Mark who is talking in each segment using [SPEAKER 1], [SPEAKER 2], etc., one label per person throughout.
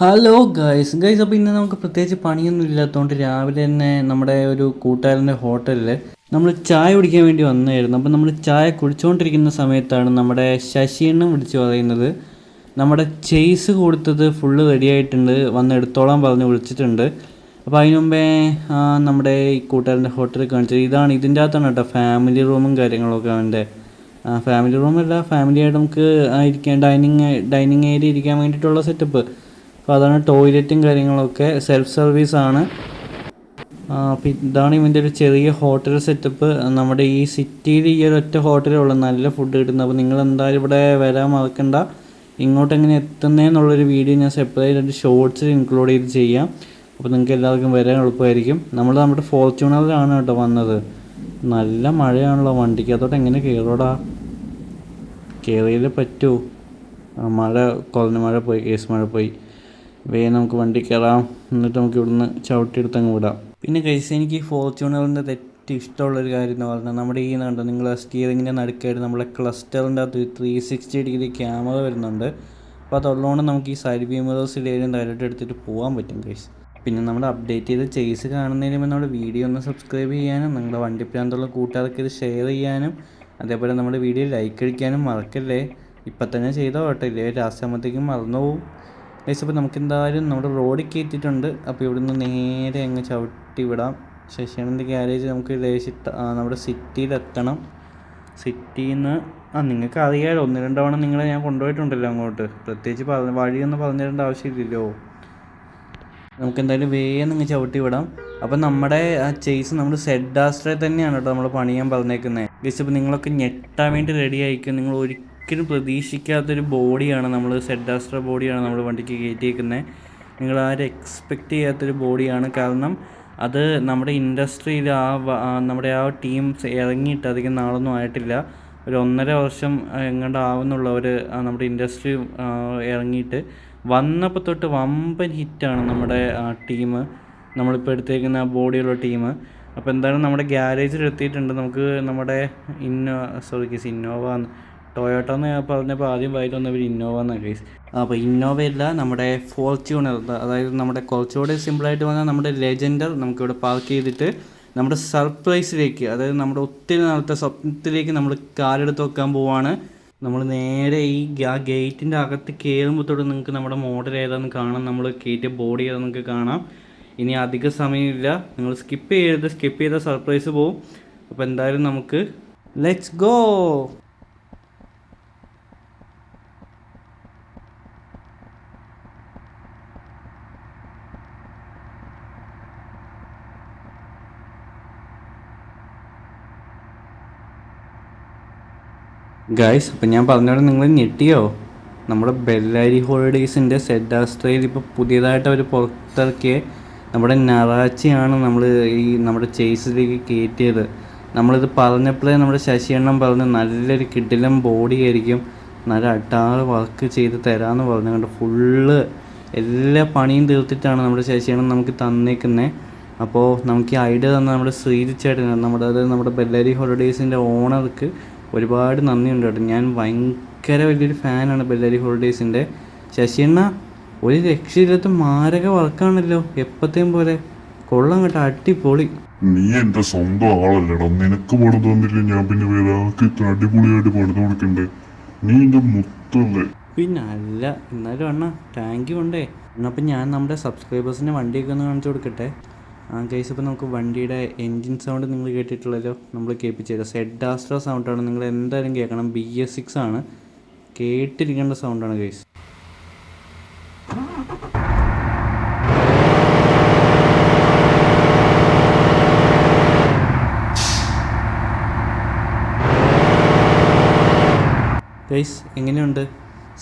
[SPEAKER 1] Hello guys guys അപ്പോൾ ഇന്ന് നമുക്ക് പ്രത്യേകിച്ച് പണിയൊന്നും ഇല്ലാത്തതുകൊണ്ട് രാവിലെ തന്നെ നമ്മുടെ ഒരു കൂട്ടുകാരന്റെ ഹോട്ടലിൽ നമ്മൾ ചായ കുടിക്കാൻ വേണ്ടി വന്നായിരുന്നു. അപ്പോൾ നമ്മൾ ചായ കുടിച്ചുകൊണ്ടിരിക്കുന്ന സമയത്താണ് നമ്മുടെ ശശിയെണ്ണം വിളിച്ചു പറയുന്നത്. നമ്മുടെ ചെയ്സ് കൊടുത്തത് ഫുള്ള് റെഡിയായിട്ടുണ്ട് വന്ന് എടുത്തോളാൻ പറഞ്ഞ് വിളിച്ചിട്ടുണ്ട്. അപ്പോൾ അതിനു മുമ്പേ നമ്മുടെ ഈ കൂട്ടുകാരന്റെ ഹോട്ടലിൽ കാണിച്ചത്. ഇതാണ് ഇതിന്റെ അകത്താണ് കേട്ടോ ഫാമിലി റൂമും കാര്യങ്ങളൊക്കെ അവന്റെ. ഫാമിലി റൂമല്ല ഫാമിലിയായിട്ട് നമുക്ക് ഇരിക്കാൻ ഡൈനിങ് ഡൈനിങ് ഏരിയ ഇരിക്കാൻ വേണ്ടിയിട്ടുള്ള സെറ്റപ്പ് അപ്പോൾ അതാണ് ടോയ്ലറ്റും കാര്യങ്ങളൊക്കെ. സെൽഫ് സർവീസ് ആണ് ഇതാണ് ഇവന്റെ ഒരു ചെറിയ ഹോട്ടൽ സെറ്റപ്പ് നമ്മുടെ ഈ സിറ്റിയിൽ ഈ ഒരു ഒറ്റ ഹോട്ടലേ ഉള്ളൂ. നല്ല ഫുഡ് കിട്ടുന്നത്. അപ്പോൾ നിങ്ങൾ എന്തായാലും ഇവിടെ വരാൻ മറക്കണ്ട. ഇങ്ങോട്ട് എങ്ങനെ എത്തുന്നതെന്നുള്ളൊരു വീഡിയോ ഞാൻ സെപ്പറേറ്റ് ആയിട്ട് ഷോർട്സിൽ ഇൻക്ലൂഡ് ചെയ്ത് ചെയ്യാം. അപ്പോൾ നിങ്ങൾക്ക് എല്ലാവർക്കും വരാൻ എളുപ്പമായിരിക്കും. നമ്മൾ നമ്മുടെ ഫോർച്യൂണറിലാണ് കേട്ടോ വന്നത്. നല്ല മഴയാണല്ലോ വണ്ടിക്ക്. അതോട്ട് എങ്ങനെ കയറോടാ കയറിയാലേ പറ്റൂ. മഴ കുറഞ്ഞ മഴ പോയി കേസ് മഴ പോയി. വേഗം നമുക്ക് വണ്ടി കയറാം എന്നിട്ട് നമുക്ക് ഇവിടുന്ന് ചവിട്ടിയെടുത്ത് അങ്ങ് വിടാം. പിന്നെ കഴിച്ച് എനിക്ക് ഫോർച്യൂണറിന്റെ തെറ്റ് ഇഷ്ടമുള്ളൊരു കാര്യം എന്ന് പറഞ്ഞാൽ നമ്മുടെ ഈ കണ്ടോ നിങ്ങൾ സ്റ്റിയറിങ്ങിന്റെ നടുക്കായിട്ട് നമ്മുടെ ക്ലസ്റ്ററിന്റെ അകത്ത് ത്രീ സിക്സ്റ്റി ഡിഗ്രി ക്യാമറ വരുന്നുണ്ട്. അപ്പോൾ അതുള്ളതുകൊണ്ട് നമുക്ക് ഈ സൈഡ് വ്യൂ മിറേഴ്സിലേലും ഡയറക്റ്റ് എടുത്തിട്ട് പോകാൻ പറ്റും കഴിച്ച് പിന്നെ നമ്മൾ അപ്ഡേറ്റ് ചെയ്ത് ചെയ്സ് കാണുന്നതിന് മുമ്പ് നമ്മുടെ വീഡിയോ ഒന്ന് സബ്സ്ക്രൈബ് ചെയ്യാനും നിങ്ങളുടെ വണ്ടി പ്രാന്തുള്ള കൂട്ടുകാർക്ക് ഇത് ഷെയർ ചെയ്യാനും അതേപോലെ നമ്മുടെ വീഡിയോ ലൈക്ക് അടിക്കാനും മറക്കല്ലേ? ഇപ്പം തന്നെ ചെയ്തോ കേട്ടോ ഇല്ലേ? ലാസ്റ്റ് ആകുമ്പോഴത്തേക്കും മറന്നു ഗൈസ് അപ്പോൾ നമുക്ക് എന്തായാലും നമ്മുടെ റോഡിൽ കയറ്റിയിട്ടുണ്ട് അപ്പോൾ ഇവിടുന്ന് നേരെ അങ്ങ് ചവിട്ടി വിടാം. ശശിയാനന്ദ ഗ്യാരേജ് നമുക്ക് ലേശിട്ട് നമ്മുടെ സിറ്റിയിലെത്തണം സിറ്റിയിൽ നിന്ന് ആ നിങ്ങൾക്ക് അറിയാമല്ലോ ഒന്ന് രണ്ട് തവണ നിങ്ങളെ ഞാൻ കൊണ്ടുപോയിട്ടുണ്ടല്ലോ അങ്ങോട്ട്. പ്രത്യേകിച്ച് പറഞ്ഞ വഴിയൊന്നും പറഞ്ഞു ആവശ്യമില്ലല്ലോ. നമുക്ക് എന്തായാലും വേഗം നിങ്ങൾ ചവിട്ടി വിടാം. അപ്പം നമ്മുടെ ആ ചേസ് നമ്മൾ സെഡാസ്ട്രേ തന്നെയാണ് കേട്ടോ നമ്മൾ പണിയാൻ പറഞ്ഞേക്കുന്നത് ഗസ് ഇപ്പോൾ നിങ്ങളൊക്കെ ഞെട്ടാൻ വേണ്ടി റെഡി ആയിരിക്കും. നിങ്ങൾ ഒരിക്കലും പ്രതീക്ഷിക്കാത്തൊരു ബോഡിയാണ് നമ്മൾ സെഡാസ്ട്ര ബോഡിയാണ് നമ്മൾ വണ്ടിക്ക് കയറ്റിയേക്കുന്നത് നിങ്ങൾ ആരും എക്സ്പെക്റ്റ് ചെയ്യാത്തൊരു ബോഡിയാണ്. കാരണം അത് നമ്മുടെ ഇൻഡസ്ട്രിയിൽ ആ നമ്മുടെ ആ ടീം ഇറങ്ങിയിട്ട് അധികം നാളൊന്നും ആയിട്ടില്ല. ഒരു ഒന്നര വർഷം എങ്ങാണ്ട് ആവുന്നുള്ളവർ നമ്മുടെ ഇൻഡസ്ട്രി ഇറങ്ങിയിട്ട്. വന്നപ്പോൾ തൊട്ട് വമ്പൻ ഹിറ്റാണ് നമ്മുടെ ആ ടീം. നമ്മളിപ്പോൾ എടുത്തേക്കുന്ന ബോഡിയുള്ള ടീം. അപ്പോൾ എന്തായാലും നമ്മുടെ ഗ്യാരേജിൽ എത്തിയിട്ടുണ്ട് നമുക്ക് നമ്മുടെ ഇന്നോ സോറി കേസ് ഇന്നോവ ടൊയോട്ട എന്ന് പറഞ്ഞപ്പോൾ ആദ്യം വായി വന്നവർ ഇന്നോവ എന്നാണ് കേസ് അപ്പോൾ ഇന്നോവയല്ല നമ്മുടെ ഫോർച്യൂണർ അതായത് നമ്മുടെ കുറച്ചുകൂടെ സിമ്പിളായിട്ട് പറഞ്ഞാൽ നമ്മുടെ ലെജൻഡർ നമുക്കിവിടെ പാർക്ക് ചെയ്തിട്ട് നമ്മുടെ സർപ്രൈസിലേക്ക് അതായത് നമ്മുടെ ഒത്തിരി നാളത്തെ സ്വപ്നത്തിലേക്ക് നമ്മൾ കാലെടുത്ത് വെക്കാൻ പോവാണ്. നമ്മൾ നേരെ ഈ ആ ഗേറ്റിന്റെ അകത്ത് കയറുമ്പോൾ തൊട്ട് നിങ്ങൾക്ക് നമ്മുടെ മോഡൽ ഏതാണെന്ന് കാണാം. നമ്മൾ കയറ്റിയ ബോഡി ഏതാണെന്ന് നിങ്ങൾക്ക് കാണാം. ഇനി അധിക സമയമില്ല. നിങ്ങൾ സ്കിപ്പ് ചെയ്യരുത്. സ്കിപ്പ് ചെയ്ത സർപ്രൈസ് പോവും. അപ്പോൾ എന്തായാലും നമുക്ക് ലെറ്റ്സ് ഗോ ഗായ്സ് അപ്പം ഞാൻ പറഞ്ഞോടെ നിങ്ങൾ ഞെട്ടിയോ? നമ്മുടെ ബെല്ലാരി ഹോളിഡേയ്സിന്റെ സെഡ് ആസ്ട്രയിൽ ഇപ്പോൾ പുതിയതായിട്ട് അവർ പുറത്തിറക്കിയ നമ്മുടെ നറാച്ചിയാണ് നമ്മൾ ഈ നമ്മുടെ ചേസിലേക്ക് കയറ്റിയത് നമ്മളിത് പറഞ്ഞപ്പോഴേ നമ്മുടെ ശശിയണ്ണം പറഞ്ഞ് നല്ലൊരു കിടിലം ബോഡി ആയിരിക്കും. നല്ല അട്ടാറ് വർക്ക് ചെയ്ത് തരാമെന്ന് പറഞ്ഞു കണ്ട് ഫുള്ള് എല്ലാ പണിയും തീർത്തിട്ടാണ് നമ്മുടെ ശശിയണ്ണം നമുക്ക് തന്നേക്കുന്നത് അപ്പോൾ നമുക്ക് ഈ ഐഡിയ തന്ന നമ്മുടെ ശ്രീജിച്ചേട്ടനാണ് നമ്മുടെ അതായത് നമ്മുടെ ബെല്ലാരി ഹോളിഡേയ്സിന്റെ ഓണർക്ക് ഒരുപാട് നന്ദിയുണ്ട് കേട്ടോ. ഞാൻ ഭയങ്കര വലിയൊരു ഫാനാണ് ബെല്ലരി ഹോളിഡേയ്സിന്റെ. ശശിയണ്ണ ഒരു രക്ഷയില്ലാത്ത മാരക വർക്കാണല്ലോ എപ്പത്തേം പോലെ. കൊള്ളം കേട്ടോ അടിപൊളി.
[SPEAKER 2] നീ എന്റെ സ്വന്തം ആളല്ലടാ. നിനക്ക് പണിത് തന്നില്ല ഞാൻ പിന്നെ വേറെ ആൾക്ക് ഇത്ര അടിപൊളിയായിട്ട് പണിത് കൊടുക്കണ്ടേ? നീ എന്റെ മുത്തല്ലേ.
[SPEAKER 1] പിന്നെ അല്ല എന്നാലും അണ്ണ താങ്ക് യു ഉണ്ടേ എന്നാ ഞാൻ നമ്മുടെ സബ്സ്ക്രൈബേഴ്സിന്റെ വണ്ടിയൊക്കെ ഒന്ന് കാണിച്ചു കൊടുക്കട്ടെ? ആ കേസ് ഇപ്പോൾ നമുക്ക് വണ്ടിയുടെ എൻജിൻ സൗണ്ട് നിങ്ങൾ കേട്ടിട്ടുള്ളല്ലോ. നമ്മൾ കേൾപ്പിച്ചത് ആസ്ട്ര സൗണ്ടാണ് നിങ്ങൾ എന്തായാലും കേൾക്കണം. ബി എസ് സിക്സ് ആണ്. കേട്ടിരിക്കേണ്ട സൗണ്ടാണ് കേസ് ഗൈസ് എങ്ങനെയുണ്ട്?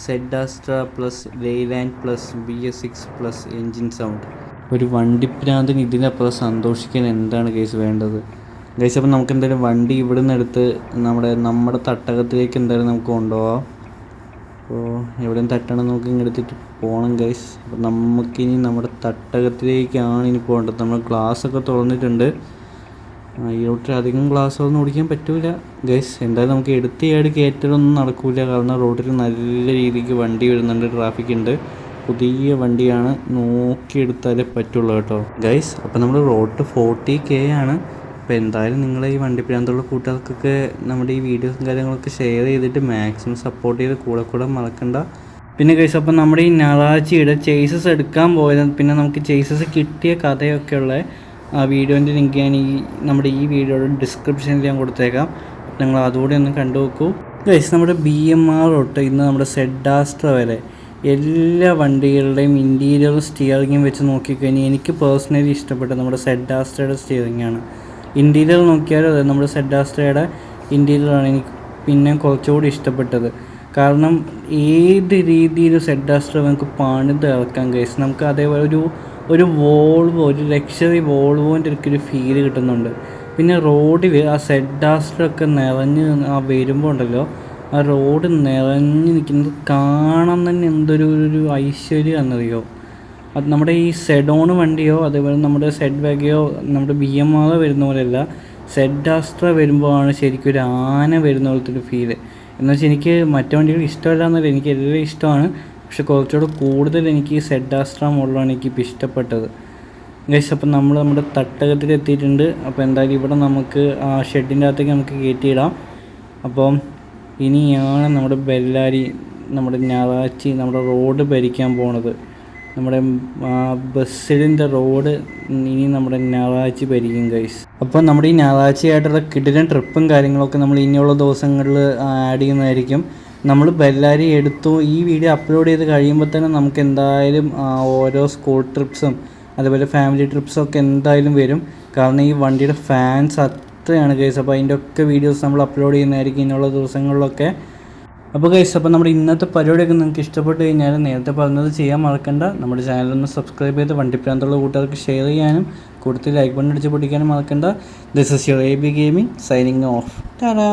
[SPEAKER 1] സെഡാസ്ട്ര plus Leyland plus B S six plus engine sound ഒരു വണ്ടിപ്രാന്തിന് ഇതിനപ്പുറം സന്തോഷിക്കാൻ എന്താണ് കേസ് വേണ്ടത്? ഗൈസ് അപ്പം നമുക്ക് എന്തായാലും വണ്ടി ഇവിടെ നിന്ന് എടുത്ത് നമ്മുടെ നമ്മുടെ തട്ടകത്തിലേക്ക് എന്തായാലും നമുക്ക് കൊണ്ടുപോകാം അപ്പോൾ എവിടെയും തട്ടണം നമുക്ക് ഇങ്ങെടുത്തിട്ട് പോകണം ഗൈസ് അപ്പം നമുക്കിനി നമ്മുടെ തട്ടകത്തിലേക്കാണ് ഇനി പോകേണ്ടത്. നമ്മൾ ഒക്കെ തുറന്നിട്ടുണ്ട്. ആ, ഈ റോട്ടിൽ അധികം ഗ്ലാസ്സൊന്നും ഓടിക്കാൻ പറ്റൂല ഗൈസ് എന്തായാലും നമുക്ക് എടുത്ത് ഏട് കയറ്റലൊന്നും നടക്കൂല. കാരണം റോഡിൽ നല്ല രീതിക്ക് വണ്ടി വരുന്നുണ്ട് ട്രാഫിക് ഉണ്ട്. പുതിയ വണ്ടിയാണ് നോക്കിയെടുത്താലേ പറ്റുള്ളൂ കേട്ടോ. ഗൈസ് അപ്പോൾ നമ്മൾ റോഡ് ഫോർട്ടി കെ ആണ്. അപ്പോൾ എന്തായാലും നിങ്ങൾ ഈ വണ്ടി പ്രാന്തുള്ള കൂട്ടുകാർക്കൊക്കെ നമ്മുടെ ഈ വീഡിയോസും കാര്യങ്ങളൊക്കെ ഷെയർ ചെയ്തിട്ട് മാക്സിമം സപ്പോർട്ട് ചെയ്ത് കൂടെ കൂടെ മറക്കണ്ട. പിന്നെ ഗൈസ് അപ്പോൾ നമ്മുടെ ഈ ഞായറാഴ്ചയുടെ ചേസസ് എടുക്കാൻ പോയത്. പിന്നെ നമുക്ക് ചേസസ് കിട്ടിയ കഥയൊക്കെ ഉള്ള ആ വീഡിയോന്റെ ലിങ്ക് ഞാൻ ഈ നമ്മുടെ ഈ വീഡിയോയുടെ ഡിസ്ക്രിപ്ഷനിൽ ഞാൻ കൊടുത്തേക്കാം. നിങ്ങൾ അതുകൂടി ഒന്ന് കണ്ടു നോക്കൂ ഗൈസ് നമ്മുടെ ബി എം ആർ തൊട്ട് ഇന്ന് നമ്മുടെ സെഡാസ്ട്ര വരെ എല്ലാ വണ്ടികളുടെയും ഇന്റീരിയറും സ്റ്റിയറിങ്ങും വെച്ച് നോക്കിക്കഴിഞ്ഞാൽ എനിക്ക് പേഴ്സണലി ഇഷ്ടപ്പെട്ട നമ്മുടെ സെഡാസ്റ്റയുടെ സ്റ്റിയറിംഗ് ആണ്. ഇന്റീരിയർ നോക്കിയാലും അതെ നമ്മുടെ സെഡാസ്റ്റയുടെ ഇന്റീരിയറാണ് എനിക്ക് പിന്നെ കുറച്ചുകൂടി ഇഷ്ടപ്പെട്ടത്. കാരണം ഏത് രീതിയിലും സെഡാസ്റ്റർ നമുക്ക് പണിത് ഇറക്കാൻ കഴിച്ചു നമുക്ക് അതേപോലെ ഒരു ഒരു വോൾവോ ഒരു ലക്ഷറി വോൾവോന്റെ ഒക്കെ ഒരു ഫീൽ കിട്ടുന്നുണ്ട്. പിന്നെ റോഡിൽ ആ സെഡാസ്റ്ററൊക്കെ നിറഞ്ഞ് ആ വരുമ്പോൾ ഉണ്ടല്ലോ ആ റോഡ് നിറഞ്ഞു നിൽക്കുന്നത് കാണാൻ തന്നെ എന്തൊരു ഒരു ഐശ്വര്യം എന്നറിയോ? അത് നമ്മുടെ ഈ സെഡോൺ വണ്ടിയോ അതേപോലെ നമ്മുടെ സെഡ് വാഗയോ നമ്മുടെ ബി എം ആർ വരുന്ന പോലെയല്ല സെഡ് ആസ്ട്ര വരുമ്പോഴാണ് ശരിക്കും ഒരു ആന വരുന്ന പോലത്തെ ഒരു ഫീൽ എന്ന് വെച്ചാൽ എനിക്ക് മറ്റു വണ്ടികൾ ഇഷ്ടമല്ല എന്നല്ല എനിക്ക് എല്ലാം ഇഷ്ടമാണ്. പക്ഷെ കുറച്ചുകൂടെ കൂടുതൽ എനിക്ക് ഈ സെഡ് ആസ്ട്ര മോഡലാണ് എനിക്കിപ്പോൾ ഇഷ്ടപ്പെട്ടത്. ഗൈസ് അപ്പം നമ്മൾ നമ്മുടെ തട്ടകത്തിൽ എത്തിയിട്ടുണ്ട്. അപ്പോൾ എന്തായാലും ഇവിടെ നമുക്ക് ആ ഷെഡിന്റെ അകത്തേക്ക് നമുക്ക് കയറ്റിയിടാം. അപ്പം ഇനിയാണ് നമ്മുടെ ബെല്ലാരി നമ്മുടെ ഞായറാഴ്ച നമ്മുടെ റോഡ് ഭരിക്കാൻ പോണത്. നമ്മുടെ ബസ്സിന്റെ റോഡ് ഇനി നമ്മുടെ ഞായറാഴ്ച ഭരിക്കും ഗൈസ് അപ്പോൾ നമ്മുടെ ഈ ഞായറാഴ്ചയായിട്ടുള്ള കിടിലൻ ട്രിപ്പും കാര്യങ്ങളൊക്കെ നമ്മൾ ഇനിയുള്ള ദിവസങ്ങളിൽ ആഡ് ചെയ്യുന്നതായിരിക്കും. നമ്മൾ ബെല്ലാരി എടുത്തു ഈ വീഡിയോ അപ്ലോഡ് ചെയ്ത് കഴിയുമ്പോൾ തന്നെ നമുക്ക് എന്തായാലും ഓരോ സ്കൂൾ ട്രിപ്സും അതുപോലെ ഫാമിലി ട്രിപ്സും ഒക്കെ എന്തായാലും വരും. കാരണം ഈ വണ്ടിയുടെ ഫാൻസ് അത്രയാണ് കേസ് അപ്പോൾ അതിന്റെ ഒക്കെ വീഡിയോസ് നമ്മൾ അപ്ലോഡ് ചെയ്യുന്നതായിരിക്കും ഇന്നുള്ള ദിവസങ്ങളിലൊക്കെ. അപ്പോൾ കേസ് അപ്പോൾ നമ്മുടെ ഇന്നത്തെ പരിപാടിയൊക്കെ നിങ്ങൾക്ക് ഇഷ്ടപ്പെട്ട് കഴിഞ്ഞാൽ നേരത്തെ പറഞ്ഞത് ചെയ്യാൻ മറക്കണ്ട. നമ്മുടെ ചാനലൊന്ന് സബ്സ്ക്രൈബ് ചെയ്ത് വണ്ടിപ്രാന്തുള്ള കൂട്ടുകാർക്ക് ഷെയർ ചെയ്യാനും കൂടുതൽ ലൈക്ക് ബട്ടൺ അടിച്ച് പൊട്ടിക്കാനും മറക്കണ്ട. This is your A B gaming signing off tata